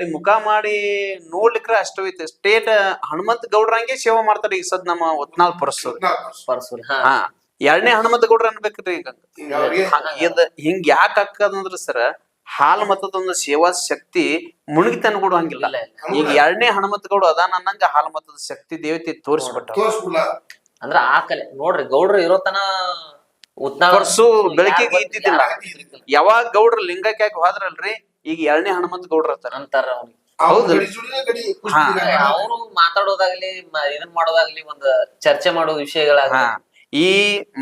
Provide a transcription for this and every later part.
ಕಡೆ ಮುಖ ಮಾಡಿ ನೋಡ್ಲಿಕ್ರೆ ಅಷ್ಟು ಐತೆ. ಸ್ಟೇಟ್ ಹನುಮಂತ ಗೌಡ್ರಂಗೆ ಸೇವೆ ಮಾಡ್ತಾರೆ ಈಗ ಸದ್ ನಮ್ಮ ಒತ್ನಾಲ್ ಪರಸೂರ್. ಪರಸೂರ್. ಹಾ. ಎರಡನೇ ಹನುಮಂತ ಗೌಡ್ರ ಅನ್ಬೇಕ್ರಿ ಈಗ. ಹಿಂಗ ಇದ್ ಹಿಂಗ್ ಯಾಕೆ ಹಾಕದಂದ್ರ ಸರ್ ಹಾಲ್ ಮತದೊಂದು ಸೇವಾ ಶಕ್ತಿ ಮುಣಗಿತನ್ ಕೂಡ ಹಂಗಿಲ್ಲ ಈಗ ಎರಡನೇ ಹನುಮಂತ ಗೌಡ ಅದಾನ ಅನ್ನಂಗ ಹಾಲ್ ಮತದ ಶಕ್ತಿ ದೇವತೆ ತೋರಿಸ್ಬಿಟ್ಟ ಅಂದ್ರ ಆ ಕಲೆ ನೋಡ್ರಿ ಗೌಡ್ರು ಇರೋತನ ಉತ್ನಾಲ್ ಪರಸು ಬೆಳಕಿಗೆ ಇದ್ದಿದ್ದಿಲ್ಲ. ಯಾವಾಗ ಗೌಡ್ರ ಲಿಂಗಕ್ಕೆ ಹೋದ್ರಲ್ರಿ ಈಗ ಎರಡನೇ ಹನುಮಂತ ಗೌಡ್ರ ಅಂತಾರ ಹೌದು. ಅವರು ಮಾತಾಡೋದಾಗ್ಲಿ ಮ- ಇದನ್ ಮಾಡೋದಾಗ್ಲಿ ಒಂದ್ ಚರ್ಚೆ ಮಾಡೋ ವಿಷಯಗಳ ಹಾ ಈ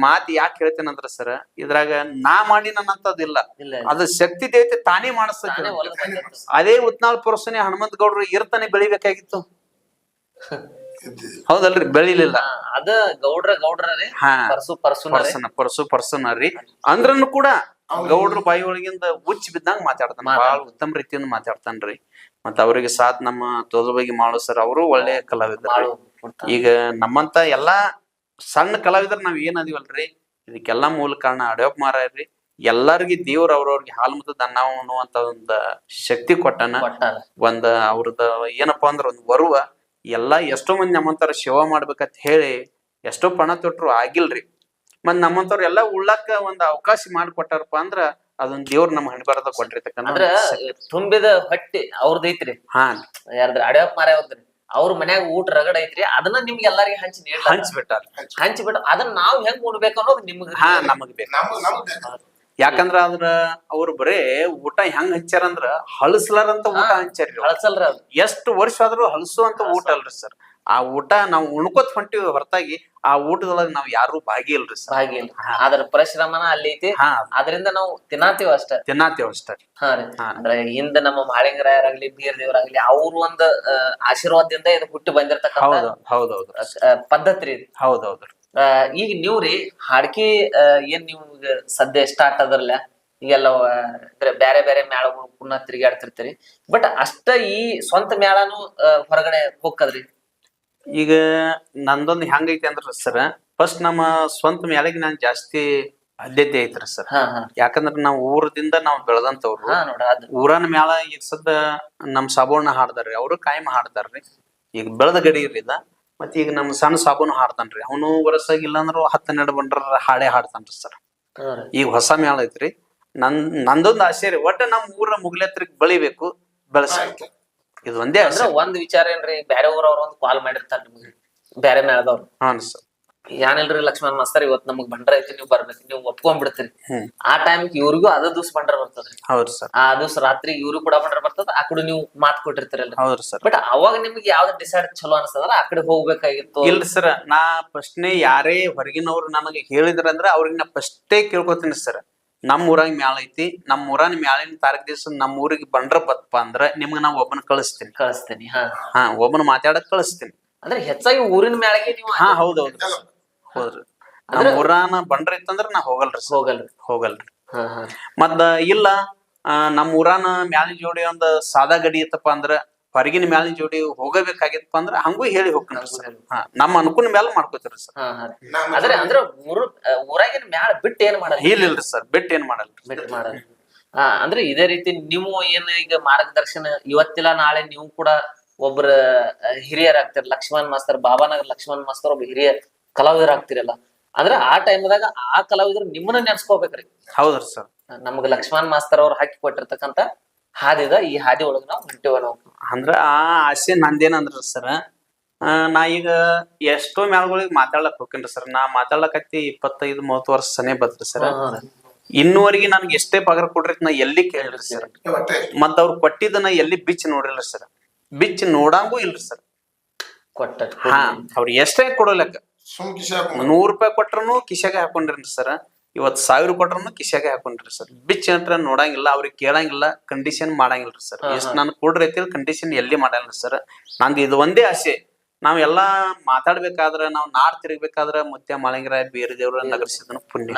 ಮಾತ್ ಯಾಕೆ ಹೇಳ್ತೇನಂದ್ರ ಸರ್ ಇದ್ರಾಗ ನಾ ಮಾಡಿ ನನ್ನಂತದಿಲ್ಲ ಇಲ್ಲ. ಅದು ಶಕ್ತಿ ದೇವತೆ ತಾನೇ ಮಾಡಿಸ್ತೈತಿ ತಾನೇ ಒಳಗ್ ಬಂದಿರ್ತದೆ. ಅದೇ ಉತ್ನಾಳ್ ಪುರುಷನೇ ಹನುಮಂತ ಗೌಡ್ರು ಇರ್ತಾನೆ ಬೆಳಿಬೇಕಾಗಿತ್ತು. ಹೌದಲ್ರಿ ಬೆಳಿಲಿಲ್ಲ. ಹಾ, ಅದ ಗೌಡ್ರ ಗೌಡ್ರೇ ಹಾ ಪರ್ಸು ಪರ್ಸುನರೇ. ಪರ್ಸನ್ ಪರ್ಸು ಪರ್ಸನ್ ರೀ ಅಂದ್ರನು ಕೂಡ ಗೌಡ್ರ ಬಾಯಿ ಒಳಗಿಂದ ಉಚ್ಚ ಬಿದ್ದಂಗ ಮಾತಾಡ್ತಾನ. ಬಹಳ ಉತ್ತಮ ರೀತಿಯಿಂದ ಮಾತಾಡ್ತಾನ್ರಿ. ಮತ್ತ ಅವ್ರಿಗೆ ಸಾಥ್ ನಮ್ಮ ತೋಜಬಗಿ ಮಾಡೋ ಸರ್ ಅವರು ಒಳ್ಳೆ ಕಲಾವಿದರು ಈಗ ನಮ್ಮಂತ ಎಲ್ಲಾ ಸಣ್ಣ ಕಲಾವಿದ್ರ ನಾವ್ ಏನ್ ಅದೀವಲ್ರಿ? ಇದಕ್ಕೆಲ್ಲಾ ಮೂಲ ಕಾರಣ ಅಡ್ಯೋಪ್ ಮಾರ್ರಿ ಎಲ್ಲಾರ್ಗಿ ದೇವ್ರ ಅವ್ರವ್ರಿಗೆ ಹಾಲು ಮತ್ತು ದನ್ನ ಅನ್ನುವಂತ ಒಂದ ಶಕ್ತಿ ಕೊಟ್ಟನ. ಒಂದ ಒಂದ್ ಅವ್ರದ ಏನಪ್ಪಾ ಅಂದ್ರ ಒಂದ್ ಬರುವ ಎಲ್ಲಾ ಎಷ್ಟೋ ಮಂದಿ ನಮ್ಮಂತಾರ ಸೇವಾ ಮಾಡ್ಬೇಕಂತ ಹೇಳಿ ಎಷ್ಟೋ ಪಣ ತೊಟ್ರು ಆಗಿಲ್ರಿ. ಮತ್ ನಮ್ಮಂತವ್ರ ಎಲ್ಲಾ ಉಳ್ಳಾಕ ಒಂದ್ ಅವಕಾಶ ಮಾಡಿಕೊಟ್ಟಾರಪ್ಪ ಅಂದ್ರ ಅದೊಂದ್ ದೇವ್ರ ನಮ್ ಹಣಬಾರದ ಕೊಟ್ಟಿರ್ತಕ್ಕಂಥ ಅಂದ್ರ. ತುಂಬಿದ ಹೊಟ್ಟಿ ಅವ್ರದೈತ್ರಿ ಹಾ. ಯಾರ್ದ್ರ ಅಡ ಮಾರ ಅವ್ರ ಮನ್ಯಾಗ ಊಟ ರಗಡ ಐತ್ರಿ ಅದನ್ನ ನಿಮ್ಗೆ ಹಂಚ ಹಂಚಿ ನೀಡ್ಲ ಹಂಚ್ಬಿಟ್ಟಾರ ಹಂಚ್ಬಿಟ್ಟು ಅದನ್ನ ನಾವ್ ಹೆಂಗ್ ಉಣ್ಬೇಕು ಅನ್ನೋದು ನಿಮ್ಗ ಹಾ ನಮಗ್ ಬೇಕು. ನಮ್ಗ್ ನಮ್ಗ್ ಯಾಕಂದ್ರ ಅದ್ರ ಅವ್ರು ಬರೇ ಊಟ ಹೆಂಗ್ ಹಂಚ್ಯಾರ ಅಂದ್ರ ಹಳಸ್ಲಾರಂತ ಊಟ ಹಂಚ್ಯಾರ. ಅದು. ಎಷ್ಟು ವರ್ಷ ಆದ್ರೂ ಹಲಸುವಂತ ಊಟ ಅಲ್ರಿ ಸರ್. ಆ ಊಟ ನಾವು ಉಣ್ಕೋತ್ ಹೊಂಟಿವಿ ಹೊರತಾಗಿ ಆ ಊಟದೊಳಗ ನಾವ್ ಯಾರು ಭಾಗಿ ಇಲ್ರಿ ಇಲ್ಲ ಅದ್ರ ಪರಿಶ್ರಮನ ಅಲ್ಲಿ ಐತಿ. ಹಾ. ಅದರಿಂದ ನಾವು ತಿನ್ನಾತೀವ ಅಷ್ಟ. ತಿನ್ನಾತೇವ ಅಷ್ಟ. ಹಾ ರೀ. ಹಾ. ಅಂದ್ರೆ ಹಿಂದ ನಮ್ಮ ಮಾಳಿಂಗರಾಯರಾಗ್ಲಿ ಬೀರ್ ದೇವರಾಗ್ಲಿ ಅವ್ರ ಒಂದ್ ಆ, ಆಶೀರ್ವಾದದಿಂದ ಇದು ಹುಟ್ಟಿ ಬಂದಿರ್ತಕ್ಕಂಥ ಹೌದು ಹೌದೌದು ಆ, ಪದ್ಧತಿ ರೀ ಇದು. ಆ, ಈಗ ನೀವ್ರಿ ಹಾಡ್ಕಿ ಆ, ಏನ್ ನೀವು ಸದ್ಯ ಸ್ಟಾರ್ಟ್ ಅದರ್ಲ ಈಗೆಲ್ಲ ಆ, ಅಂದ್ರೆ ಬ್ಯಾರೆ ಬ್ಯಾರೆ ಮೇಳಗಳು ಪುನಃ ತಿರುಗಾಡ್ತಿರ್ತೀರಿ ಬಟ್ ಅಷ್ಟ ಈ ಸ್ವಂತ ಮೇಳನು ಆ, ಹೊರಗಡೆ ಹೋಗ್ಕದ್ರಿ ಈಗ ನಂದೊಂದು ಹೆಂಗೈತಿ ಅಂದ್ರ ಸರ್ ಫಸ್ಟ್ ನಮ್ಮ ಸ್ವಂತ ಮ್ಯಾಲಿಗೆ ನಾನ್ ಜಾಸ್ತಿ ಆದ್ಯತೆ ಐತ್ರಿ ಸರ್ ಯಾಕಂದ್ರ ನಾವು ಊರದಿಂದ ನಾವು ಬೆಳೆದಂತವ್ರು. ಊರನ ಮ್ಯಾಲ ಈಗ ಸದ್ದ ನಮ್ ಸಾಬೂನ ಹಾಡ್ದಾರ್ರಿ ಅವರು ಕಾಯಂ ಹಾಡ್ತಾರ್ರಿ ಈಗ ಬೆಳೆದ ಗಡಿ ಇರ್ಲಿಲ್ಲ ಮತ್ ಈಗ ನಮ್ ಸಣ್ಣ ಸಾಬೂನು ಹಾಡ್ತಾನ್ರಿ. ಅವನು ವರ್ಷಾಗ ಅಂದ್ರ ಹತ್ತು ಹನ್ನೆರಡು ಬಂಡ್ರ ಹಾಡೇ ಹಾಡ್ತಾನ್ರಿ ಸರ್ ಈಗ ಹೊಸ ಮ್ಯಾಳ ಐತ್ರಿ. ನನ್ ನಂದೊಂದು ಆಸೆ ರೀ ಒಟ್ಟ ನಮ್ ಊರ ಮುಗ್ಲೆತ್ರಿಗೆ ಬೆಳಿಬೇಕು ಬೆಳೆಸ್ಬೇಕು. ಇದು ಒಂದೇ ಅಂದ್ರ ಒಂದ್ ವಿಚಾರ ಏನ್ರಿ ಬ್ಯಾರೆ ಊರವ್ರ ಒಂದ್ ಕಾಲ್ ಮಾಡಿರ್ತಾರ ನಿಮ್ಗೆ. ಬ್ಯಾರೆ ಮೇಳದವ್ರು ಹಾನ್ ಸರ್ ಏನಿಲ್ರಿ ಲಕ್ಷ್ಮಣ್ ಮಾಸ್ತರ್ ಇವತ್ ನಮಗ್ ಬಂಡ್ರ ಐತಿ ನೀವ್ ಬರ್ಬೇಕು ನೀವ್ ಒಪ್ಕೊಂಡ್ಬಿಡ್ತೀರಿ ಆ ಟೈಮ್ ಇವ್ರಿಗೂ ಅದ ದಿವ್ಸ ಬಂಡ್ರ ಬರ್ತದ್ರಿ. ಹೌದ್ರಿ ಸರ್. ಆ ದಿವ್ಸ ರಾತ್ರಿ ಇವ್ರು ಕೂಡ ಬಂಡ್ರ ಬರ್ತದ ಆ ಕಡೆ ನೀವು ಮಾತ್ ಕೊಟ್ಟಿರ್ತೀರಲ್ಲ ಹೌದ್ರಿ ಸರ್. ಬಟ್ ಅವಾಗ ನಿಮ್ಗೆ ಯಾವ್ದು ಡಿಸೈಡ್ ಚಲೋ ಅನ್ಸದ್ರ ಆ ಕಡೆ ಹೋಗ್ಬೇಕಾಗಿತ್ತು. ಇಲ್ಲ ಸರ್ ನಾ ಫಸ್ಟ್ನೇ ಯಾರೇ ಹೊರಗಿನವ್ರು ನನಗೆ ಹೇಳಿದ್ರಂದ್ರ ಅವ್ರಿಗೆ ನಾ ಫಸ್ಟೇ ಕೇಳ್ಕೊತೀನಿ ಸರ್. ನಮ್ ಊರಾಗ ಮ್ಯಾಲ ಐತಿ. ನಮ್ಮ ಊರಾನ ಮ್ಯಾಲಿನ ತಾರೀಕ್ ದಿವಸ ನಮ್ಮ ಊರಿಗೆ ಬಂಡ್ರ ಬತ್ತಪ್ಪ ಅಂದ್ರ ನಿಮ್ಗ ನಾ ಒಬ್ಬನ ಕಳಿಸ್ತೀನಿ. ಕಳಿಸ್ತೀನಿ ಹಾ. ಹಾ ಒಬ್ಬನ ಮಾತಾಡಕ್ ಕಳಿಸ್ತೀನಿ. ಅಂದ್ರೆ ಹೆಚ್ಚಾಗಿ ಊರಿನ ಮ್ಯಾಳಿಗೆ ನೀವು ಹಾ ಹೌದ್ ಹೌದ್. ಹೌದ್ರಿ. ನಮ್ ಊರಾನ ಬಂಡ್ರ ಇತ್ತಂದ್ರ ನಾ ಹೋಗಲ್ರಿ ಹೋಗಲ್ರಿ. ಹೋಗಲ್ರಿ. ಮತ್ತ ಇಲ್ಲ ನಮ್ಮ ನಮ್ ಊರಾನ ಮ್ಯಾಲಿನ ಜೋಡಿ ಒಂದ್ ಸಾದಾ ಗಡಿ ಇತ್ತಪ್ಪ ಅಂದ್ರ ಹೊರಗಿನ ಮ್ಯಾಲಿನ ಜೋಡಿ ಹೋಗಬೇಕಾಗಿತ್ತು ಅಂದ್ರ ಹಂಗೂ ಹೇಳಿ ಹೋಗ್ತೀನಿ ಸರ್. ಹಾ ನಮ್ಮ ಅನುಕೂಲ ಮ್ಯಾಲ ಮಾಡ್ಕೋತೀರಿ ಸರ್. ಹಾ ಅಂದ್ರ ಅಂದ್ರೆ ಊರು ಊರಾಗಿನ ಮ್ಯಾಲ ಬಿಟ್ಟು ಏನ್ ಮಾಡಲ್ಲ? ಇಲ್ರಿ ಸರ್. ಬಿಟ್ಟು ಏನ್ ಮಾಡಲ್ಲ. ಬಿಟ್ಟು ಮಾಡಲ್ಲ. ಹಾ ಅಂದ್ರೆ ಇದೇ ರೀತಿ ನೀವು ಏನ್ ಈಗ ಮಾರ್ಗದರ್ಶನ ಇವತ್ತಿಲ್ಲ ನಾಳೆ ನೀವು ಕೂಡ ಒಬ್ರ ಹಿರಿಯರ್ ಹಿರಿಯರಾಗ್ತೀರ. ಲಕ್ಷ್ಮಣ್ ಮಾಸ್ತರ್ ಬಾಬಾನಗರ್ ಲಕ್ಷ್ಮಣ್ ಮಾಸ್ತರ್ ಒಬ್ಬ ಹಿರಿಯ ಕಲಾವಿದರಾಗ್ತಿರಲ್ಲ. ಅಂದ್ರೆ ಆ ಟೈಮ್ದಾಗ ಆ ಕಲಾವಿದ್ರು ನಿಮ್ಮನ್ನ ನೆನ್ಸ್ಕೋಬೇಕ್ರಿ. ಹೌದ್ರಿ ಸರ್. ನಮ್ಗ ಲಕ್ಷ್ಮಣ್ ಮಾಸ್ತರ್ ಅವ್ರು ಹಾಕಿ ಕೊಟ್ಟಿರ್ತಕ್ಕಂತ ಹಾದಿದ ಈ ಹಾದಿ ಒಳಗ ನಾವು ಹೊಂಟಿವ ನಾವು ಅಂದ್ರ ಆ ಆಸೆ ನಂದೇನಂದ್ರ ಸರ್? ನಾ ಈಗ ಎಷ್ಟೋ ಮ್ಯಾಲ್ಗಳಿಗೆ ಮಾತಾಡ್ಲಕ್ ಹೋಗ್ತೀನಿ ಸರ್. ನಾ ಮಾತಾಡ್ಲಕತ್ತಿ ಇಪ್ಪತ್ತೈದು ಮೂವತ್ತು ವರ್ಷ ಸನೇ ಬದ್ರಿ ಸರ್. ಇನ್ನುವರೆಗೆ ನನ್ಗೆ ಎಷ್ಟೇ ಪಗಾರ ಕೊಡ್ರಿ ನಾ ಎಲ್ಲಿ ಕೇಳ್ರಿ ಸರ್? ಮತ್ತ ಅವ್ರು ಕೊಟ್ಟಿದ್ದನ್ನ ಎಲ್ಲಿ ಬಿಚ್ಚಿ ನೋಡಿಲ್ಲ ಸರ್. ಬಿಚ್ಚಿ ನೋಡಂಗೂ ಇಲ್ರಿ ಸರ್. ಕೊಟ್ಟ ಹಾ ಅವ್ರು ಎಷ್ಟೇ ಕೊಡೋಲಕ್ಕ ನೂರು ನೂರ್ ರೂಪಾಯಿ ಕೊಟ್ರನು ಕಿಶೆಗೆ ಹಾಕೊಂಡ್ರಿ ಸರ್. ಇವತ್ ಸಾವಿರ ಕೊಟ್ರನು ಕಿಸೆಗೆ ಹಾಕೊಂಡ್ರಿ ಸರ್. ಬಿಚ್ ಅಂತ ನೋಡಂಗಿಲ್ಲ ಅವ್ರಿಗೆ ಕೇಳಂಗಿಲ್ಲ ಕಂಡೀಷನ್ ಮಾಡಂಗಿಲ್ರಿ ಸರ್. ಎಷ್ಟು. ನಾನು ಕೊಡ್ರಿ ಐತಿ ಕಂಡೀಷನ್ ಎಲ್ಲಿ ಮಾಡಲ್ಲ ಸರ್. ನಂದು ಇದು ಒಂದೇ ಆಸೆ. ನಾವೆಲ್ಲಾ ಮಾತಾಡ್ಬೇಕಾದ್ರ ನಾವ್ ನಾಡ್ ತಿರ್ಗ್ಬೇಕಾದ್ರ ಮತ್ತೆ ಮಾಳಿಂಗರಾಯ ಬೇರೆ ದೇವ್ರ ನಗರ್ಸಿದನು ಪುಣ್ಯ.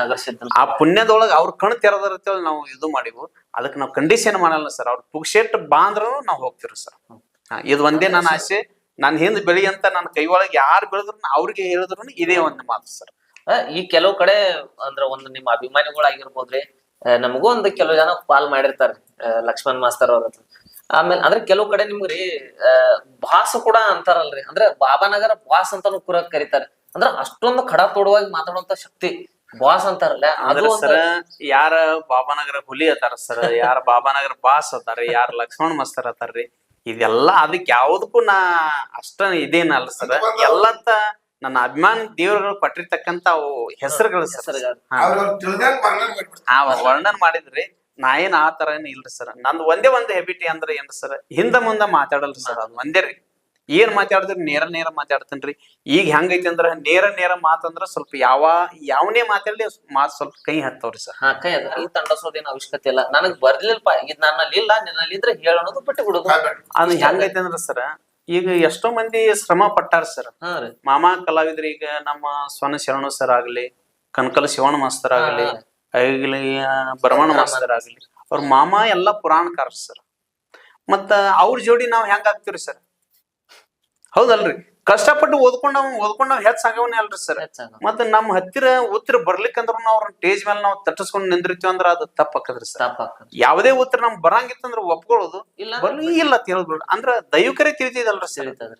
ಆ ಪುಣ್ಯದೊಳಗ ಅವ್ರ ಕಣ್ ತೆರದಿರ್ತೇಳಿ ನಾವು ಇದು ಮಾಡಿವು. ಅದಕ್ಕೆ ನಾವು ಕಂಡೀಷನ್ ಮಾಡಲ್ಲ ಸರ್. ಅವ್ರ ಪುಕ್ಷೆಟ್ ಬಾಂದ್ರೂ ನಾವ್ ನಾವು ಹೋಗ್ತಿವ್ರಿ ಸರ್. ಇದು ಒಂದೇ ನನ್ನ ಆಸೆ. ನಾನು ಹಿಂದ್ ಬೆಳಿ ಅಂತ ನನ್ನ ಕೈ ಒಳಗೆ ಯಾರು ಬೆಳೆದ್ರು ಅವ್ರಿಗೆ ಹೇಳಿದ್ರು ಇದೇ ಒಂದು ಮಾತು ಸರ್. ಈ ಕೆಲವು ಕಡೆ ಅಂದ್ರ ಒಂದು ನಿಮ್ಮ ಅಭಿಮಾನಿಗಳಾಗಿರ್ಬೋದ್ರಿ ಆಗಿರ್ಬೋದ್ರಿ ನಮಗೂ ಒಂದು ಕೆಲವು ಜನ ಕಾಲ್ ಮಾಡಿರ್ತಾರೆ ಲಕ್ಷ್ಮಣ್ ಮಾಸ್ತರ್ ಅವ್ರ ಆಮೇಲೆ ಅಂದ್ರೆ ಕೆಲವು ಕಡೆ ನಿಮ್ಗ್ರಿ ಆ, ಭಾಸ ಕೂಡ ಅಂತಾರಲ್ರಿ. ಅಂದ್ರೆ ಬಾಬಾನಗರ ಬಾಸ್ ಅಂತಾನು ಕೂಡ ಕರೀತಾರೆ. ಅಂದ್ರ ಅಷ್ಟೊಂದು ಖಡ ತೋಡುವಾಗಿ ಮಾತಾಡುವಂತ ಶಕ್ತಿ ಬಾಸ್ ಅಂತಾರಲ್ಲ ಅದು ಸರ ಯಾರ ಬಾಬಾನಗರ ಹುಲಿ ಅತಾರ ಸರ್ ಯಾರ ಬಾಬಾನಗರ ಬಾಸ್ ಅತಾರ ಯಾರ ಲಕ್ಷ್ಮಣ್ ಮಾಸ್ತರ್ ಅತಾರ್ರಿ ಇದೆಲ್ಲ ಅದಕ್ಕೆ ಯಾವ್ದಕ್ಕೂ ನಾ ಅಷ್ಟ ಇದೇನಲ್ಲ ಸರ್ ಎಲ್ಲಂತ ನನ್ನ ಅಭಿಮಾನ ದೇವರುಗಳು ಕೊಟ್ಟಿರ್ತಕ್ಕಂತ ಅವು ಹೆಸರುಗಳು ಸರ್. ಹಾ. ವರ್ಣನ್ ಮಾಡಿದ್ರಿ. ನಾ ಏನ್ ಆ ತರ ಏನ್ ಇಲ್ರಿ ಸರ್. ನಂದು ಒಂದೇ ಒಂದು ಹೆಬಿಟಿ ಅಂದ್ರೆ ಏನ್ರಿ ಸರ್? ಹಿಂದ ಮುಂದ ಮಾತಾಡಲ್ರಿ ಸರ್ ಅದ್ ಒಂದೇ ರೀ. ಏನ್ ಮಾತಾಡಿದ್ರಿ? ನೇರ ನೇರ ಮಾತಾಡ್ತೇನ್ರಿ. ಈಗ ಹೆಂಗೈತಿ ಅಂದ್ರ ನೇರ ನೇರ ಮಾತಂದ್ರ ಸ್ವಲ್ಪ ಯಾವ ಯಾವನೇ ಮಾತಾಡ್ಲಿ ಮಾತ್ ಸ್ವಲ್ಪ ಕೈ ಹತ್ತವ್ರಿ ಸರ್. ಹಾ ಕೈ ಅದ ಈ ತಂಡಸೋದೇನ ಅವಶ್ಯಕತೆ ಇಲ್ಲ. ನನಗ್ ಬರ್ಲಿಲ್ಪ ಇದ್ ನನ್ನಲ್ಲಿ ಇಲ್ಲ. ನಿನ್ನಲ್ಲಿ ಇದ್ರೆ ಹೇಳೋದು ಅನ್ನೋದು ಬಿಟ್ಟು ಬಿಡುದು ಅದು ಹೆಂಗೈತಿ ಅಂದ್ರ ಸರ್ ಈಗ ಎಷ್ಟೋ ಮಂದಿ ಶ್ರಮ ಪಟ್ಟಾರ ಸರ್. ಹಾ ಮಾಮ ಕಲಾವಿದ್ರು ಈಗ ನಮ್ಮ ಸ್ವನ ಶರಣು ಸರ್ ಆಗ್ಲಿ ಕನಕಲ ಶಿವಣ ಮಾಸ್ತರ್ ಆಗ್ಲಿ ಐಗ್ಲಿ ಆ, ಭರಮಣ ಮಾಸ್ತರ್ ಆಗ್ಲಿ ಅವ್ರ ಮಾಮಾ ಎಲ್ಲಾ ಪುರಾಣಕಾರ ಸರ್. ಮತ್ತ ಅವ್ರ ಜೋಡಿ ನಾವ್ ಹೆಂಗ್ ಆಗ್ತೀವ್ರಿ ಸರ್? ಹೌದಲ್ರಿ. ಕಷ್ಟಪಟ್ಟು ಓದ್ಕೊಂಡವ್ ಓದ್ಕೊಂಡವ್ ಓದ್ಕೊಂಡ್ ಹೆಚ್ಚ್ ಆಗವನೇ ಅಲ್ರಿ ಸರ್. ಮತ್ತೆ ನಮ್ ಹತ್ತಿರ ಉತ್ತರ ಬರ್ಲಿಕ್ಕಂದ್ರ ನಾವ್ ಅವ್ರ ಸ್ಟೇಜ್ ಮೇಲೆ ನಾವ್ ತಟ್ಟಿಸ್ಕೊಂಡ್ ನಿಂದಿರ್ತೀವಿ ಅಂದ್ರ ಅದು ತಪ್ಪಾಕದ್ರಿ ಸರ್. ಯಾವುದೇ ಉತ್ತರ ನಮ್ ಬರಂಗಿತ್ತಂದ್ರ ಒಪ್ಕೊಳ್ಳೋದು. ಇಲ್ಲ ಹೇಳ್ಬಿಡು ಅಂದ್ರ ದೈವಕರೇ ತಿಳಿತಿದಲ್ರಿ ಸರ್.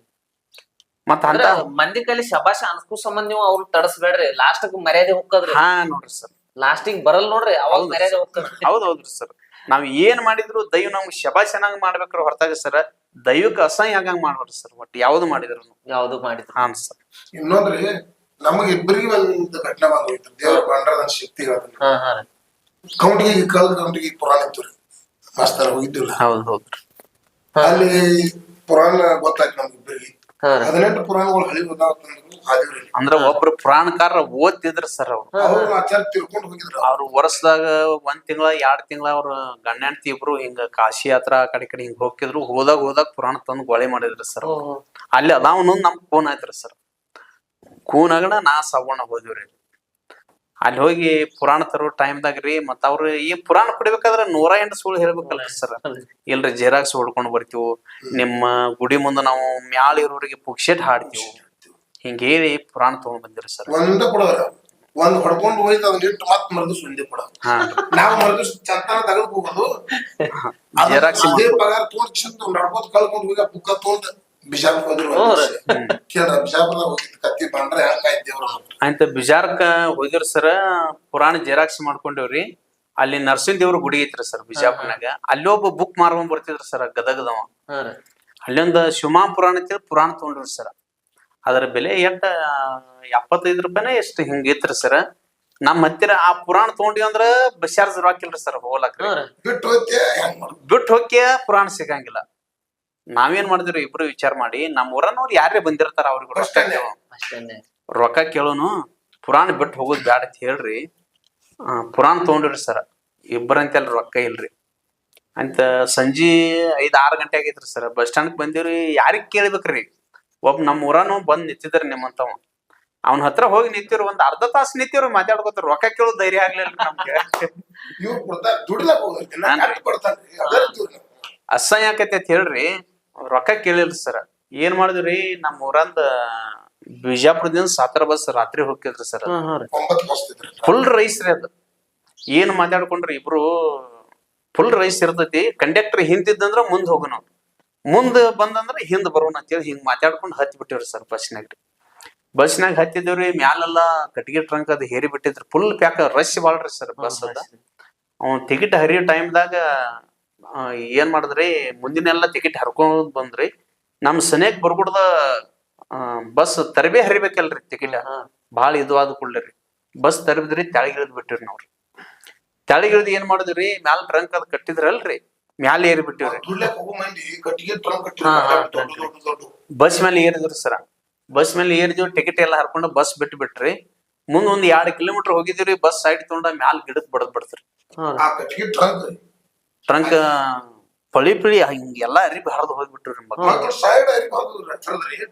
ಮತ್ತ ಅಂತ ಮಂದಿ ಕೈಲಿ ಶಬಾಷ ಅನ್ಕೋ ಸಂಬಂಧ ನೀವು ಅವ್ರು ತಡಸ್ಬೇಡ್ರಿ. ಲಾಸ್ಟ್ ಮರ್ಯಾದೆ ಹೋಗ್ಕದ್ರಿ ಹಾ ನೋಡ್ರಿ ಸರ್. ಲಾಸ್ಟಿಗ್ ಬರಲ್ ನೋಡ್ರಿ ಅವಾಗ ಮರ್ಯಾದೆ. ಹೋಗ್ತದ್ರಿ. ಹೌದ್ ಹೌದ್ರಿ ಸರ್. ನಾವ್ ಏನ್ ಮಾಡಿದ್ರು ದೈವ ನಮ್ಗೆ ಶಬಾಷ್ ಚೆನ್ನಾಗ್ ಮಾಡ್ಬೇಕ್ರ ಹೊರತಾಗ ಸರ್. ದೈವಕ್ಕೆ ಅಸಹ್ಯ ಆಗಂಗ್ ಮಾಡ್ಬೇಡ್ರಿ ಸರ್ ಒಟ್ಟು ಯಾವ್ದು ಮಾಡಿದ್ರು. ಯಾವ್ದು ಮಾಡಿದ್ರು. ಹಾನ್ ಸರ್. ಇನ್ನೊಂದ್ರಿ ನಮಗ ಇಬ್ಬರಿಗೆ ಒಂದ್ ಘಟನೆ ಬಂದೋಯ್ತು ದೇವ್ರ ಬಂಡ್ರದ ಶಕ್ತಿ ಹೇಳ್ತಾನೆ ಹಾ ಹಾ ರೀ. ಕೌಂಟಿಗೆ ಕಲ್ ಕೌಂಟಿಗೆ ಪುರಾಣ ಇತ್ತು ರೀ. ಮಾಸ್ತರ ಹೋಗಿದ್ದಿಲ್ಲ. ಹೌದು ಹೌದ್ರಿ ಅಲ್ಲಿ ಪುರಾಣ ಗೊತ್ತಾಯ್ತು ನಮ್ಗೆ ಇಬ್ಬರಿಗೆ ಹಾ ಹದಿನೆಂಟು ಪುರಾಣಗಳು ಹಳಿ ಅಂದ್ರ ಒಬ್ರು ಪುರಾಣಕಾರ ಓದ್ತಿದ್ರ ಸರ್ ಅವ್ರು. ಅವ್ರು ಆಚಾರ ತಿಳ್ಕೊಂಡು ಹೋಗಿದ್ರು. ಅವ್ರು ವರ್ಷದಾಗ ಒಂದ್ ತಿಂಗಳ ಎರಡ್ ತಿಂಗಳ ಅವ್ರ ಗಂಡ ಹೆಂಡ್ತಿ ಇಬ್ರು ಹಿಂಗ ಕಾಶಿ ಯಾತ್ರ ಆ ಕಡೆ ಕಡೆ ಹಿಂಗ ಹೋಗ್ತಿದ್ರು. ಹೋದಾಗ ಹೋದಾಗ ಪುರಾಣ ತಂದು ಗೊಳೆ ಮಾಡಿದ್ರ ಸರ್. ಅಲ್ಲಿ ಅದಾವನು ನಮ್ ಕೂನ್ ಆಯ್ತ್ರಿ ಸರ್. ಕೂನಾಗಣ ನಾ ಸವಣ ಹೋದಿವ್ರಿ ಅಲ್ಲಿ ಹೋಗಿ ಪುರಾಣ ತರೋ ಟೈಮ್ದಾಗ ರೀ ಮತ್ತ ಅವ್ರ ಈ ಪುರಾಣ ಕುಡಿಬೇಕಾದ್ರ ನೂರ ಎಂಟು ಸುಳ್ಳು ಹೇಳ್ಬೇಕಲ್ಲ ಸರ್. ಇಲ್ರಿ ಜೆರಾಕ್ಸ್ ಹೊಡ್ಕೊಂಡು ಬರ್ತೀವಿ. ನಿಮ್ಮ ಗುಡಿ ಮುಂದೆ ನಾವು ಮ್ಯಾಲ ಇರೋರಿಗೆ ಪುಕ್ಷೆಟ್ ಹಾಡ್ತೀವಿ. ಹಿಂಗ ಹೇಳಿ ಪುರಾಣ ತಗೊಂಡ್ ಬಂದಿರಿ ಸರ್. ಒಂದ ಹೊಡ್ಕೊಂಡು ಹೋಯ್ತು ಅದನ್ನ ಇಟ್ಟು ಮತ್ ಮರದು ಸುಂದಿ ಕೊಡ ನಾವು ಮರದು ಚಂತಾನ ತೆಗೆದು ಹೋಗೋದು. ಜೆರಾಕ್ಸ್ ಅದೇ ಪಗಾರ ತೋರ್ಸ್ ನಡ್ಕೋತ ಕಳ್ಕೊಂಡು ಹೋಗಿ ಪುಕ್ಕ ತಗೊಂಡ್ ಬಿಜಾಪುರ ಹೋದ್ರು ಹ್ಞೂ ರೀ. ಕೇಳ್ರ ಬಿಜಾಪುರದಾಗ ಹೋಗಿದ್ ಕತ್ತಿ ಬಂಡ್ರೆ ಹೆಂಗಾಯ್ತು ದೇವ್ರ ಅಂತ ಬಿಜಾರ್ಕ ಹೋಗಿರ್ ಸರ ಪುರಾಣ ಜೆರಾಕ್ಸ್ ಮಾಡ್ಕೊಂಡೇವ್ರಿ. ಅಲ್ಲಿ ನರಸಿಂಹ ದೇವ್ರ ಗುಡಿ ಐತ್ರಿ ಸರ್ ಬಿಜಾಪುರ್ನಾಗ. ಅಲ್ಲಿ ಒಬ್ಬ ಬುಕ್ ಮಾರ್ಕೊಂಡ್ ಬರ್ತಿದ್ರಿ ಸರ್ ಗದಗದವ. ಅಲ್ಲೊಂದು ಶಿವಮಾ ಪುರಾಣ ಪುರಾಣ ತಗೊಂಡ್ರಿ ಸರ್. ಅದರ ಬೆಲೆ ಎಂಟ ಎಪ್ಪತ್ತೈದು ರೂಪಾಯಿನ ಎಷ್ಟು ಹಿಂಗ ಇತ್ರಿ ಸರ್. ನಮ್ಮ ಹತ್ತಿರ ಆ ಪುರಾಣ ತಗೊಂಡಿವಿ ಅಂದ್ರ ಬಸ್ ಚಾರ್ಜ್ ಹಾಕಿಲ್ರಿ ಸರ್ ಹೋಗ್ಲಾಕ್ರಿ ಬಿಟ್ಟು ಹೋಯ್ತೆ ಹೆಂಗ್ ಮಾಡುದು ಬಿಟ್ಟು ಹೋಗಿ ಪುರಾಣ ಸಿಗಂಗಿಲ್ಲ. ನಾವೇನ್ ಮಾಡಿದ್ರು? ಇಬ್ರು ವಿಚಾರ ಮಾಡಿ. ನಮ್ಮ ಊರನ್ನವ್ರು ಯಾರೇ ಬಂದಿರ್ತಾರ ಅವ್ರಿಗೆ ರೊಕ್ಕ ರೊಕ್ಕಾ ಅಷ್ಟೇನೆ. ರೊಕ್ಕ ಕೇಳೋನು. ಪುರಾಣ ಬಿಟ್ಟು ಹೋಗೋದು ಬ್ಯಾಡ ಅಂತ ಹೇಳ್ರಿ. ಆ, ಪುರಾಣ ತಗೊಂಡ್ರಿ ಸರ್. ಇಬ್ಬರಂತೆಲ್ಲ ರೊಕ್ಕ ಇಲ್ರಿ. ಅಂತ ಸಂಜೆ ಐದ್ ಆರ್ ಗಂಟೆ ಆಗೈತ್ರಿ ಸರ್. Bus stand ಬಂದಿವ್ರಿ. ಯಾರಿಗ್ ಕೇಳ್ಬೇಕ್ರಿ? ಒಬ್ಬ ನಮ್ಮ ಊರನು ಬಂದ್ ನಿಂತಿದ್ರಿ ನಿಮ್ಮಂತವ ಅವನ ಹತ್ರ ಹೋಗಿ ನಿಂತಿವ್ರಿ. ಒಂದ್ ಅರ್ಧ ತಾಸು ನಿಂತಿವ್ರಿ ಮಾತಾಡ್ಕೊತ ರೊಕ್ಕ ಕೇಳೋ ಧೈರ್ಯ ಆಗ್ಲಿಲ್ಲ ನಮ್ಗೆ. ಇವ್ರು ಕೊಡ್ತಾರ ದುಡಿಲಕ್ ಕಟ್. ಅಸಹ್ಯ ಆಕೈತಿ ಅಂತ ಹೇಳ್ರಿ. ರೊಕ್ಕ ಕೇಳಿಲ್ರಿ ಸರ್ ಏನ್ ಮಾಡಿದ್ರಿ? ನಮ್ಮ ಊರಂದ ಬಿಜಾಪುರದಿಂದ ಸಾತರ ಬಸ್ ರಾತ್ರಿ ಹೋಗಿದ್ರಿ ಸರ್ ಫುಲ್ ರೈಸ್ ರೀ. ಅದು. ಏನ್ ಮಾತಾಡ್ಕೊಂಡ್ರಿ ಇಬ್ರು? ಫುಲ್ ರೈಸ್ ಇರ್ತೈತಿ. ಕಂಡಕ್ಟರ್ ಹಿಂದಿದ್ದಂದ್ರ ಮುಂದ್ ಹೋಗೋಣ ಮುಂದ್ ಬಂದಂದ್ರ ಹಿಂದ್ ಬರೋಣ ಅಂತೇಳಿ ಹಿಂಗ್ ಮಾತಾಡ್ಕೊಂಡು ಹತ್ತಿ ಬಿಟ್ಟಿವ್ರಿ ಸರ್ ಬಸ್ನಾಗ ಬಸ್ನಾಗ ಹತ್ತಿದೇವ್ರಿ ಮ್ಯಾಲೆಲ್ಲ ಕಟ್ಟಿಗೆ ಟ್ರಂಕ್ ಅದು ಹೇರಿ ಬಿಟ್ಟಿದ್ರಿ. ಫುಲ್ ಪ್ಯಾಕ್ ರಶ್ ಬಾಳ್ರಿ ಸರ್ ಬಸ್ ಅದ. ಅವ್ನ್ ಟಿಕೆಟ್ ಹರಿಯೋ ಟೈಮ್ದಾಗ ಏನ್ ಮಾಡಿದ್ರಿ? ಮುಂದಿನೆಲ್ಲ ಟಿಕೆಟ್ ಹರ್ಕೊಂಡ್ ಬಂದ್ರಿ. ನಮ್ ಸನೇಕ್ ಬರ್ಗುಡ್ದ ಬಸ್ ತರಬೇ ಹರಿಬೇಕಲ್ರಿ ಟಿಕೆಟ್ ಬಾಳ ಇದು ಆದ ಬಸ್ ತರಬಿದ್ರಿ ತೆಳಗಿಳಿದ್ ಬಿಟ್ಟಿರಿ ನಾವ್ರಿ. ತೆಳಗಿಳಿದ್ ಏನ್ ಮಾಡಿದ್ರಿ? ಮ್ಯಾಲ ಟ್ರಂಕ್ ಅದ್ ಕಟ್ಟಿದ್ರಲ್ರಿ. ಮ್ಯಾಲ ಏರಿ ಬಿಟ್ಟಿವ್ರಿ. ಬಸ್ ಮೇಲೆ ಏರಿದ್ರಿ ಸರ. ಬಸ್ ಮೇಲೆ ಏರಿದ್ವಿ ಟಿಕೆಟ್ ಎಲ್ಲ ಹರ್ಕೊಂಡು ಬಸ್ ಬಿಟ್ಟು ಬಿಟ್ರಿ ಮುಂದ್ ಒಂದ್ ಎರಡ್ ಕಿಲೋಮೀಟರ್ ಹೋಗಿದಿವ್ರಿ ಬಸ್ ಸೈಡ್ ತಗೊಂಡ ಮ್ಯಾಲ ಗಿಡದ್ ಬಡದ್ ಬಿಡ್ತ್ರಿ. ಟ್ರಂಕ್ ಪಳಿ ಪಳಿ ಹಿಂಗೆಲ್ಲ ಅರಿಬಿ ಹರಿದು ಹೋಗ್ಬಿಟ್ರಿ ಮಕ್ಳು. ಮಕ್ಕಳು ಸೈಡ್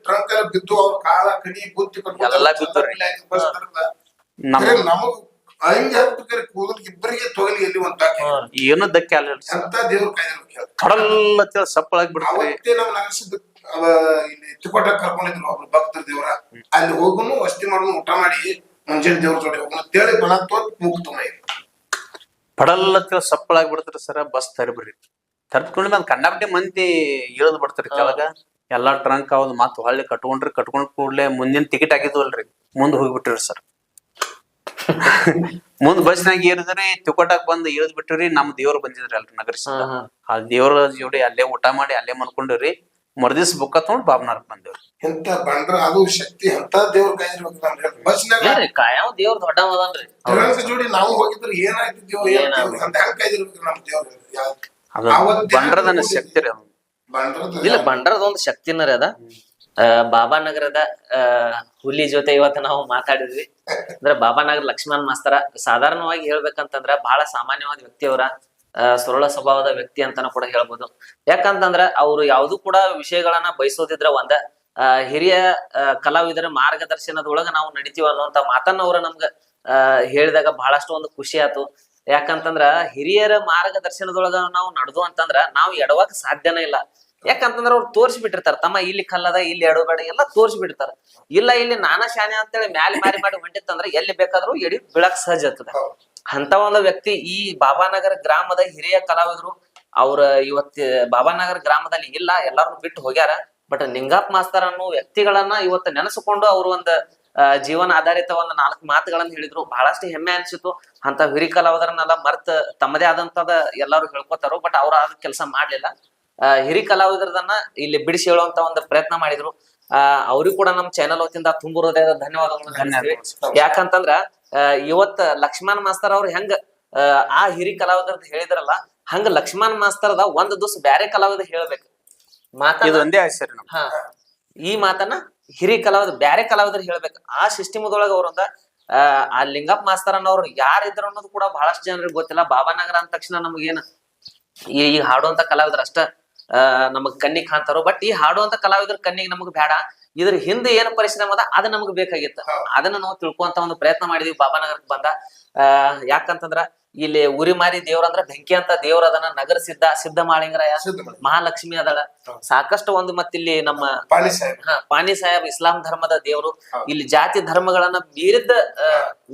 ಟ್ರಂಕ್ ಎಲ್ಲ ಬಿದ್ದು ಅವ್ರ ಕಾಲ ಕಡಿ ಬುತ್ತಿ ಎಲ್ಲ ಬಿದ್ದುರಿ. ನಮ್ಮ ನಮಗ್ ಹಂಗೆ ಹರ್ಬೇಕಾರೆ ಕೂದಲ್ ಇಬ್ಬರಿಗೆ ತೊಗಲಿ ಎಲ್ಲಿ ಒಂದ್ ತಾಕಿ ಹಾ ರೀ ಧಕ್ಕೆ ಅಲ್ಲ ಅಂತ ದೇವ್ರ ಕಾಯ್ದಿರ್ಬೇಕು. ಕಡಲ್ ಅಂತೇಳಿ ಸಪ್ಪಳಾಗಿ ಅವತ್ತೇ ನಮ್ ಅವ ಇಲ್ಲಿ ತಿಕೋಟ ಕರ್ಕೊಂಡಿದ್ರು ಒಬ್ರು ಭಕ್ತರ ದೇವ್ರ. ಅಲ್ಲಿ ಹೋಗುನು ವಸ್ತಿ ಮಾಡುನು ಊಟ ಮಾಡಿ ಮುಂಜಾನೆ ದೇವ್ರ ಜೋಡಿ ಹೋಗುನು ತೇಳಿ ಬಣ ತೋತ್ ಮುಗ್ತು ಮೈ ಪಡಲ್ ಅಂತೇಳಿ ಸಪ್ಪಳಾಗಿ ಬಿಡ್ತಾರೆ ಸರ ಬಸ್ ತರಬ್ರಿ ತರ್ದ್ಕೊಂಡ್ ನಾನು ಕಂಡಾಪಟ್ಟೆ ಮಂದಿ ಇಳಿದ್ ಬಿಡ್ತಾರೆ ಕೆಳಗ. ಎಲ್ಲಾ ಟ್ರಂಕ್ ಅವ್ದು ಮತ್ ಹೊಳ್ಳಿ ಕಟ್ಕೊಂಡ್ರಿ ಕಟ್ಕೊಂಡ್ ಕೂಡ್ಲೆ ಮುಂದಿನ ಟಿಕೆಟ್ ಆಗಿದ್ವಲ್ರಿ ಮುಂದ್ ಹೋಗ್ಬಿಟ್ರಿ ಸರ್. ಮುಂದ್ ಬಸ್ನಾಗ ಏರಿದ್ರಿ ತಿಕೋಟಾಕ್ ಬಂದ್ ಇಳಿದ್ ಬಿಟ್ರಿ ನಮ್ ದೇವ್ರ ಬಂದಿದ್ರಿ ಅಲ್ರಿ ನಗರಸಿಂದ. ಆ ದೇವ್ರ ಜೋಡಿ ಅಲ್ಲೇ ಊಟ ಮಾಡಿ ಅಲ್ಲೇ ಮನ್ಕೊಂಡಿವ್ರಿ ಮರ್ದಿವ್ಸ ಬುಕ್ಕ ತಗೊಂಡ್ ಬಾಬ್ನಾರ್ಕ್ ಬಂದೇವ್ರಿ. ಬಂದ್ರ ಅದು ಶಕ್ತಿ ಅಂತ ದೇವ್ರ ಕೈ ಇರ್ಬೇಕು ನಮ್ಗೆ ಬಸ್ನಾಗ ಏನ್ರಿ ಕಾಯವ್ ದೇವ್ರ ದೊಡ್ಡ ಅದನ್ರಿ ಟ್ರೈನ್ಸ್ ಜೋಡಿ ನಾವು ಹೋಗಿದ್ರೆ ಏನಾಯ್ತಿದ್ಯೋ ಏನ್ ಏನಾಗ್ತದೆ? ಅಂತ ಹೆಂಗ್ ಕೈ ಇರ್ಬೇಕು ನಮ್ ದೇವ್ರ ಅದು ಬಂಡ್ರದನ್ನ ಶಕ್ತಿ ರೀ ಅದು. ಬಂಡ್ರದ ಇಲ್ಲ ಬಂಡರದ ಒಂದು ಶಕ್ತಿನ ರೀ ಅದ. ಆ, ಬಾಬಾನಗರದ ಆ, ಹುಲಿ ಜೊತೆ ಇವತ್ತು ನಾವು ಮಾತಾಡಿದ್ವಿ. ಅಂದ್ರೆ ಬಾಬಾನಗರ ಲಕ್ಷ್ಮಣ್ ಮಾಸ್ತರ ಸಾಧಾರಣವಾಗಿ ಹೇಳ್ಬೇಕಂತಂದ್ರ ಬಹಳ ಸಾಮಾನ್ಯವಾದ ವ್ಯಕ್ತಿಯವರ ಸರಳ ಸ್ವಭಾವದ ವ್ಯಕ್ತಿ ಅಂತಾನು ಕೂಡ ಹೇಳ್ಬೋದು. ಯಾಕಂತಂದ್ರ ಅವ್ರು ಯಾವ್ದು ಕೂಡ ವಿಷಯಗಳನ್ನ ಬಯಸೋದಿದ್ರ ಒಂದ ಹಿರಿಯ ಕಲಾವಿದರ ಮಾರ್ಗದರ್ಶನದೊಳಗ ನಾವು ನಡಿತೀವ ಅನ್ನುವಂತ ಮಾತನ್ನ ಅವ್ರ ನಮ್ಗ ಹೇಳಿದಾಗ ಬಹಳಷ್ಟು ಒಂದು ಖುಷಿ ಆತು. ಯಾಕಂತಂದ್ರ ಹಿರಿಯರ ಮಾರ್ಗದರ್ಶನದೊಳಗ ನಾವು ನಡೆದು ಅಂತಂದ್ರ ನಾವು ಎಡವಾಗ ಸಾಧ್ಯನೇ ಇಲ್ಲ. ಯಾಕಂತಂದ್ರ ಅವ್ರು ತೋರಿಸ್ಬಿಟ್ಟಿರ್ತಾರ, ತಮ್ಮ ಇಲ್ಲಿ ಕಲ್ಲದ, ಇಲ್ಲಿ ಎಡಬೇಡ ಎಲ್ಲ ತೋರಿಸ್ಬಿಡ್ತಾರ. ಇಲ್ಲ ಇಲ್ಲಿ ನಾನಾ ಶಾನೆ ಅಂತೇಳಿ ಮ್ಯಾಲೆ ಮಾರಿ ಮಾಡಿ ಹೊಂಟಿತ್ತಂದ್ರ ಎಲ್ಲಿ ಬೇಕಾದ್ರೂ ಎಡಿ ಬೀಳಕ್ ಸಹಜ ಆಗ್ತದ. ಅಂತ ಒಂದು ವ್ಯಕ್ತಿ ಈ ಬಾಬಾನಗರ ಗ್ರಾಮದ ಹಿರಿಯ ಕಲಾವಿದರು. ಅವ್ರ ಇವತ್ತು ಬಾಬಾನಗರ ಗ್ರಾಮದಲ್ಲಿ ಇಲ್ಲ ಎಲ್ಲಾರು ಬಿಟ್ಟು ಹೋಗ್ಯಾರ. ಬಟ್ ನಿಂಗಪ್ಪ ಮಾಸ್ತರ್ ಅನ್ನೋ ವ್ಯಕ್ತಿಗಳನ್ನ ಇವತ್ತು ನೆನೆಸಿಕೊಂಡು ಅವ್ರ ಒಂದು ಜೀವನ ಆಧಾರಿತ ಒಂದು ನಾಲ್ಕು ಮಾತುಗಳನ್ನ ಹೇಳಿದ್ರು. ಬಹಳಷ್ಟು ಹೆಮ್ಮೆ ಅನ್ಸಿತು ಅಂತ ಹಿರಿ ಕಲಾವಿದರನ್ನೆಲ್ಲ ಮರ್ತ ತಮ್ಮದೇ ಆದಂತದ ಎಲ್ಲಾರು ಹೇಳ್ಕೊತಾರೋ. ಬಟ್ ಅವ್ರ ಆದ ಕೆಲಸ ಮಾಡ್ಲಿಲ್ಲ. ಹಿರಿ ಕಲಾವಿದರದನ್ನ ಇಲ್ಲಿ ಬಿಡಿಸಿ ಹೇಳುವಂತ ಒಂದು ಪ್ರಯತ್ನ ಮಾಡಿದ್ರು. ಅಹ್ ಅವ್ರಿಗೂ ಕೂಡ ನಮ್ಮ ಚಾನೆಲ್ ವತಿಯಿಂದ ತುಂಬ ಹೃದಯದ ಧನ್ಯವಾದಗಳನ್ನು ತಿಳಿಸ್ತೀವಿ. ಯಾಕಂತಂದ್ರ ಇವತ್ತ ಲಕ್ಷ್ಮಣ ಮಾಸ್ತರ್ ಅವ್ರು ಹೆಂಗ ಆ, ಹಿರಿ ಕಲಾವಿದ್ರ ಹೇಳಿದ್ರಲ್ಲ ಹಂಗ ಲಕ್ಷ್ಮಣ್ ಮಾಸ್ತರ್ದ ಒಂದ್ ದಿವಸ ಬ್ಯಾರೆ ಕಲಾವಿದ ಹೇಳ್ಬೇಕು. ಒಂದೇ ಹಾ. ಈ ಮಾತನ್ನ ಹಿರಿ ಕಲಾವಿದ ಬ್ಯಾರೆ ಕಲಾವಿದ್ರ ಹೇಳ್ಬೇಕು. ಆ ಸಿಸ್ಟಮ್ದೊಳಗ ಅವ್ರಂದ ಆ ಆ ಲಿಂಗಪ್ಪ ಮಾಸ್ತರ್ ಅನ್ನೋರು ಯಾರಿದ್ರು ಅನ್ನೋದು ಕೂಡ ಬಹಳಷ್ಟು ಜನರಿಗೆ ಗೊತ್ತಿಲ್ಲ. ಬಾಬಾನಗರ ಅಂದ ತಕ್ಷಣ ನಮ್ಗೆ ಈ ಹಾಡುವಂತ ಕಲಾವಿದ್ರ ಅಷ್ಟ ನಮಗ್ ಕಣ್ಣಿಗೆ ಕಾಣ್ತಾರೋ ಬಟ್ ಈ ಹಾಡುವಂತ ಕಲಾವಿದರ ಕಣ್ಣಿಗೆ ನಮಗ್ ಬೇಡ. ಇದ್ರ ಹಿಂದೆ ಏನು ಪರಿಶ್ರಮ ಅದ ಅದು ನಮಗ್ ಬೇಕಾಗಿತ್ತು. ಅದನ್ನ ನಾವು ತಿಳ್ಕೊಂತ ಒಂದು ಪ್ರಯತ್ನ ಮಾಡಿದೀವಿ ಬಾಬಾನಗರಕ್ಕೆ ಬಂದ. ಆ ಯಾಕಂತಂದ್ರ ಇಲ್ಲಿ ಉರಿ ಮಾರಿ ದೇವ್ರಂದ್ರ ಬೆಂಕಿ ಅಂತ ದೇವ್ರ ಅದನ್ನ ನಗರ ಸಿದ್ಧ ಸಿದ್ಧ ಮಾಳಿಂಗರಾಯ. ಮಹಾಲಕ್ಷ್ಮಿ ಅದಳ. ಸಾಕಷ್ಟು ಒಂದು ಮತ್ತಿಲ್ಲಿ ನಮ್ಮ ಪಾನಿ ಸಾಹೇಬ್. ಇಸ್ಲಾಂ ಧರ್ಮದ ದೇವರು. ಇಲ್ಲಿ ಜಾತಿ ಧರ್ಮಗಳನ್ನ ಮೀರಿದ್ದ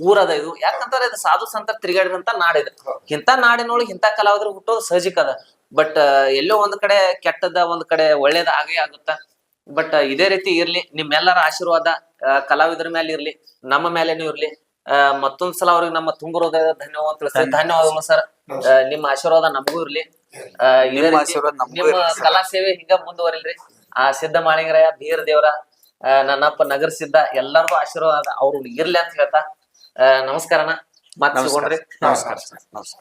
ಊರದ ಇದು. ಯಾಕಂತಂದ್ರೆ ಇದು ಸಾಧು ಸಂತ ತಿರುಗಾಡಿದಂತ ನಾಡಿದ ಇಂತ ಇಂಥ ನಾಡಿನೊಳಗೆ ಇಂತ ಕಲಾವಿದ್ರು ಹುಟ್ಟೋದು ಸಹಜಿಕ ಅದ ಬಟ್ ಎಲ್ಲೋ ಒಂದ್ ಕಡೆ ಕೆಟ್ಟದ ಒಂದ್ ಕಡೆ ಒಳ್ಳೇದ ಆಗೇ ಆಗುತ್ತ? ಬಟ್ ಇದೇ ರೀತಿ ಇರ್ಲಿ ನಿಮ್ಮೆಲ್ಲರ ಆಶೀರ್ವಾದ ಕಲಾವಿದರ ಮೇಲೆ ಇರ್ಲಿ ನಮ್ಮ ಮೇಲೆನೂ ಇರ್ಲಿ. ಮತ್ತೊಂದ್ ಸಲ ಅವ್ರಿಗೆ ನಮ್ಮ ತುಂಬ ಹೃದಯದ ಧನ್ಯವಾದ ತಿಳಿಸ್ತೀವಿ. ಧನ್ಯವಾದಗಳು ಸರ್. ನಿಮ್ಮ ಆಶೀರ್ವಾದ ನಮಗೂ ಇರ್ಲಿ. ನಿಮ್ಮ ಆಶೀರ್ವಾದ ನಮಗೂ ನಿಮ್ಮ ಕಲಾ ಸೇವೆ ಹಿಂಗ ಮುಂದುವರಿಲ್ರಿ. ಆ ಸಿದ್ಧ ಮಾಳಿಂಗರಾಯ ಧೀರ ದೇವರ ನನ್ನಪ್ಪ ನಗರ ಸಿದ್ಧ ಎಲ್ಲರಿಗೂ ಆಶೀರ್ವಾದ. ಅವ್ರು ಇರ್ಲಿ ಅಂತ ಹೇಳ್ತಾ ಆ, ನಮಸ್ಕಾರನ. ಮಾತಾಡ್ಕೊಂಡ್ರಿ ನಮಸ್ಕಾರ. ನಮಸ್ಕಾರ.